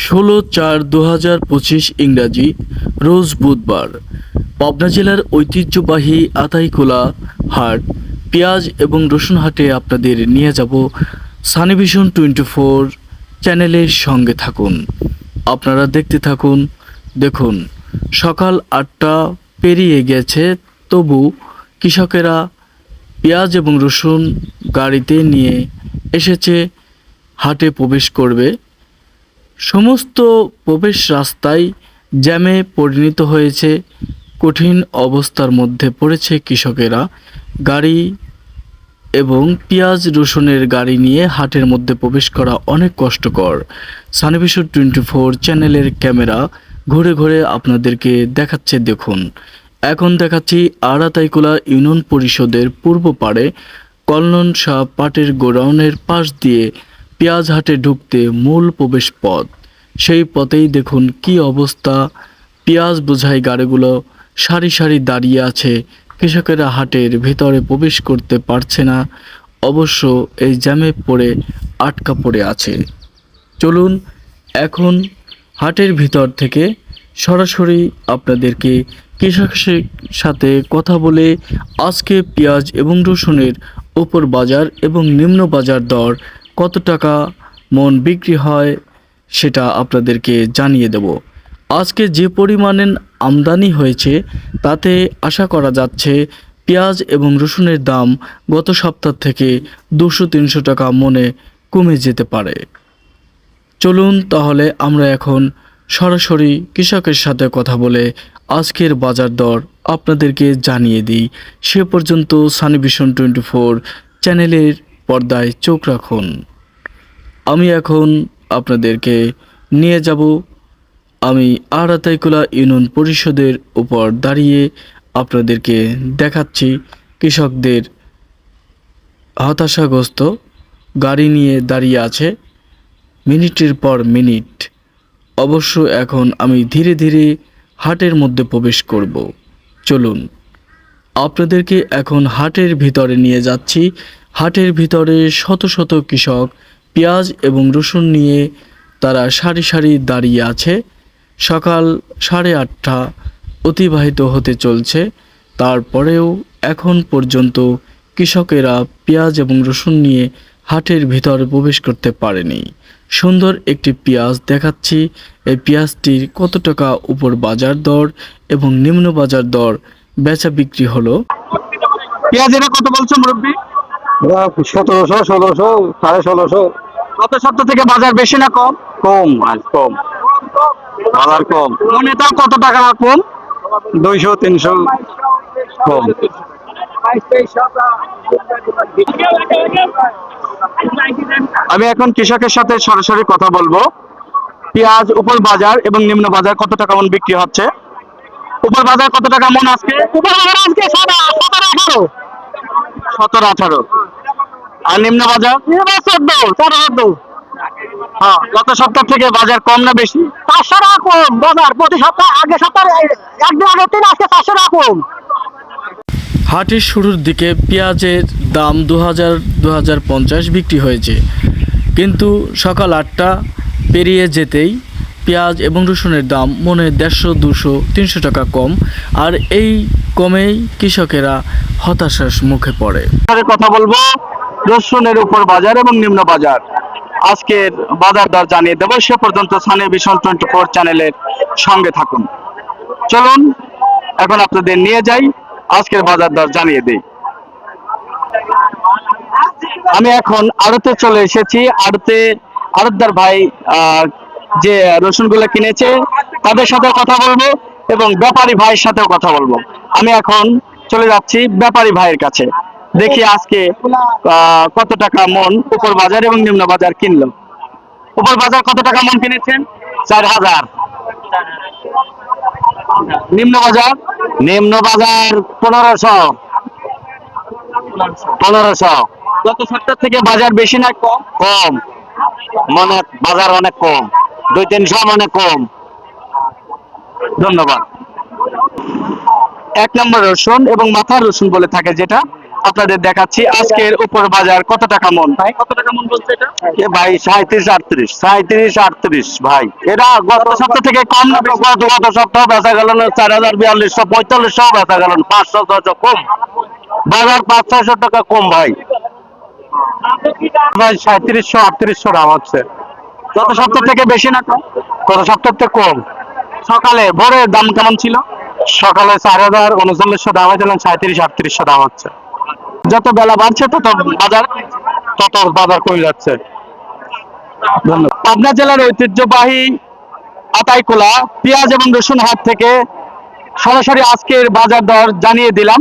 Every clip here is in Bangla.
ষোলো চার দু হাজার পঁচিশ ইংরাজি রোজ বুধবার, পাবনা জেলার ঐতিহ্যবাহী আতাইকোলা হাট, পেঁয়াজ এবং রসুন হাটে আপনাদের নিয়ে যাব সানিভিশন টোয়েন্টি ফোর চ্যানেলের সঙ্গে থাকুন। আপনারা দেখতে থাকুন। দেখুন, সকাল আটটা পেরিয়ে গেছে, তবু কৃষকেরা পেঁয়াজ এবং রসুন গাড়িতে নিয়ে এসেছে, হাটে প্রবেশ করবে। সমস্ত প্রবেশ রাস্তায় জ্যামে পরিণত হয়েছে। কঠিন অবস্থার মধ্যে পড়েছে কৃষকেরা। গাড়ি এবং পেঁয়াজ, রসুনের গাড়ি নিয়ে হাটের মধ্যে প্রবেশ করা অনেক কষ্টকর। সানিভিশন টোয়েন্টি ফোর চ্যানেলের ক্যামেরা ঘুরে ঘুরে আপনাদেরকে দেখাচ্ছে, দেখুন। এখন দেখাচ্ছি আড়াতাইকুলা ইউনিয়ন পরিষদের পূর্ব পাড়ে কল্যাণ শাহ পাটের গোডাউনের পাশ দিয়ে পেঁয়াজ হাটে ঢুকতে মূল প্রবেশ পথ। সেই পথেই দেখুন কি অবস্থা। পেঁয়াজ বোঝাই গাড়িগুলো সারি সারি দাঁড়িয়ে আছে। কৃষকেরা হাটের ভিতরে প্রবেশ করতে পারছে না। অবশ্য এই জ্যামে পড়ে আটকা পড়ে আছে। চলুন এখন হাটের ভিতর থেকে সরাসরি আপনাদেরকে কৃষকের সাথে কথা বলে আজকে পেঁয়াজ এবং রসুনের উপর বাজার এবং নিম্ন বাজার দর কত টাকা মন বিক্রি হয় সেটা আপনাদেরকে জানিয়ে দেব। আজকে যে পরিমাণে আমদানি হয়েছে, তাতে আশা করা যাচ্ছে পেঁয়াজ এবং রসুনের দাম গত সপ্তাহ থেকে দুশো তিনশো টাকা মনে কমে যেতে পারে। চলুন তাহলে আমরা এখন সরাসরি কৃষকের সাথে কথা বলে আজকের বাজার দর আপনাদেরকে জানিয়ে দিই। সে পর্যন্ত সানিভিশন টোয়েন্টি ফোর চ্যানেলের পর্দায় চোখ রাখুন। আমি এখন আপনাদেরকে নিয়ে যাব। আমি আড়াতাইকুলা ইউনিয়ন পরিষদের উপর দাঁড়িয়ে আপনাদেরকে দেখাচ্ছি কৃষকদের হতাশাগ্রস্ত গাড়ি নিয়ে দাঁড়িয়ে আছে। মিনিটের পর মিনিট। অবশ্য এখন আমি ধীরে ধীরে হাটের মধ্যে প্রবেশ করব। চলুন, আপনাদেরকে এখন হাটের ভিতরে নিয়ে যাচ্ছি। হাটের ভিতরে শত শত কৃষক পেঁয়াজ এবং রসুন নিয়ে তারা সারি সারি দাঁড়িয়ে আছে। সকাল সাড়ে আটটা অতিবাহিত হতে চলছে। তারপরেও এখন পর্যন্ত কৃষকেরা পেঁয়াজ এবং রসুন নিয়ে হাটের ভিতরে প্রবেশ করতে পারেনি। সুন্দর একটি পেঁয়াজ দেখাচ্ছি। এই পেঁয়াজটির কত টাকা উপর বাজার দর এবং নিম্ন বাজার দর বেচা বিক্রি হলো? পেঁয়াজ এটা কত বলছো মুরব্বী? সতেরোশো ষোলোশো সাড়ে ষোলোশো। গত সপ্তাহ থেকে বাজার বেশি না কম? কম আজ কম। বাজার কম। মনে তাও কত টাকা কম? দুইশো তিনশো কম। আমি এখন কৃষকের সাথে সরাসরি কথা বলব। পেঁয়াজ উপর বাজার এবং নিম্ন বাজার কত টাকা মন বিক্রি হচ্ছে? উপর বাজার কত টাকা মন আজকে? উপর বাজার আজকে সতেরো। আঠারো সতেরো আঠারো আর নিম্ন বাজার? চোদ্দ তেরো চোদ্দ হ্যাঁ গত সপ্তাহ থেকে বাজার কম না বেশি? পাঁচশো টাকা কম বাজার প্রতি সপ্তাহ আগে সপ্তাহ একদিন আগে তিন আজকে পাঁচশো টাকা কম। হাটের শুরুর দিকে পেঁয়াজের দাম দু হাজার দু হাজার পঞ্চাশ বিক্রি হয়েছে। কিন্তু সকাল আটটা পেরিয়ে যেতেই পেঁয়াজ এবং রসুনের দাম মনে দেড়শো, দুশো, তিনশো টাকা কম। আর এই কমেই কৃষকেরা হতাশার মুখে পড়ে। কথা বলব, রসুনের উপর বাজার এবং নিম্ন বাজার। আজকের বাজার দর জানিয়ে দেবো, সে পর্যন্ত সানি ভিশন টোয়েন্টি ফোর চ্যানেলের সঙ্গে থাকুন। চলুন, এখন আপনাদের নিয়ে যাই, আজকের বাজার দর জানিয়ে দিই। আমি এখন আড়তে চলে এসেছি, আড়তে, আড়তদার ভাই যে রসুনগুলো কিনেছে, তাদের সাথে কথা বলব এবং ব্যাপারী ভাইয়ের সাথেও কথা বলব। আমি এখন চলে যাচ্ছি ব্যাপারী ভাইয়ের কাছে। দেখি আজকে কত টাকা মন উপর বাজার এবং নিম্ন বাজার কিনলো। উপর বাজার কত টাকা মন কিনেছেন? চার হাজার। নিম্ন বাজার? নিম্ন বাজার পনেরোশো। পনেরোশো। গত সপ্তাহ থেকে বাজার বেশি না, কম। কম। মানে বাজার অনেক কম। দুই তিনশো মানে কম। ধন্যবাদ। এক নম্বর রসুন এবং মাথার রসুন বলে থাকে যেটা আপনাদের দেখাচ্ছি। আজকের উপর বাজার কত টাকা মন? ভাই কত টাকা মন বলছে এটা? ভাই সাঁত্রিশ আটত্রিশ। সাঁত্রিশ আটত্রিশ ভাই। এটা গত সপ্তাহ থেকে কম না গত গত সপ্তাহ বেচা গেল চার হাজার বিয়াল্লিশশো পঁয়তাল্লিশশো বেচা গেল পাঁচশো ছয়শো কম। বাজার পাঁচ ছয়শো টাকা কম ভাই। ভাই সাঁত্রিশশো আটত্রিশশো দাম হচ্ছে গত সপ্তাহ থেকে বেশি না কম, গত সপ্তাহ থেকে কম। সকালে ভোরের দাম কেমন ছিল? সকালে চার হাজার উনচল্লিশশো দাম হয়েছিল, সাঁত্রিশ, আটত্রিশশো দাম হচ্ছে। যত বেলা বাড়ছে, তত বাজার তত বাজার কমে যাচ্ছে। পাবনা জেলার ঐতিহ্যবাহী আতাইকুলা পেঁয়াজ এবং রসুন হাট থেকে সরাসরি আজকের বাজার দর জানিয়ে দিলাম।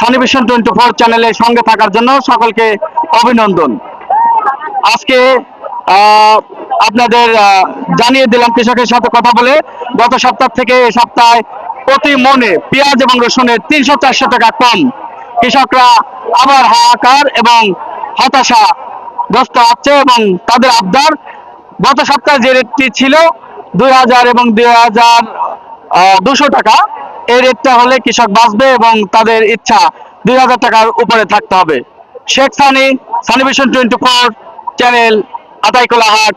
সানিভিশন টোয়েন্টি ফোর চ্যানেলের সঙ্গে থাকার জন্য সকলকে অভিনন্দন। আজকে আপনাদের জানিয়ে দিলাম কৃষকের সাথে কথা বলে গত সপ্তাহ থেকে এ সপ্তাহে প্রতি মনে পেঁয়াজ এবং রসুনের তিনশো চারশো টাকা কম। কৃষকরা আবার হাহাকার এবং হতাশা গ্রস্ত হচ্ছে এবং তাদের আবদার। গত সপ্তাহে যে রেটটি ছিল দুই হাজার এবং দুই হাজার দুশো টাকা, এই রেটটা হলে কৃষক বাঁচবে এবং তাদের ইচ্ছা দুই হাজার টাকার উপরে থাকতে হবে। Sheikh Sunny Sunnyvision twenty four channel, Ataikola হাট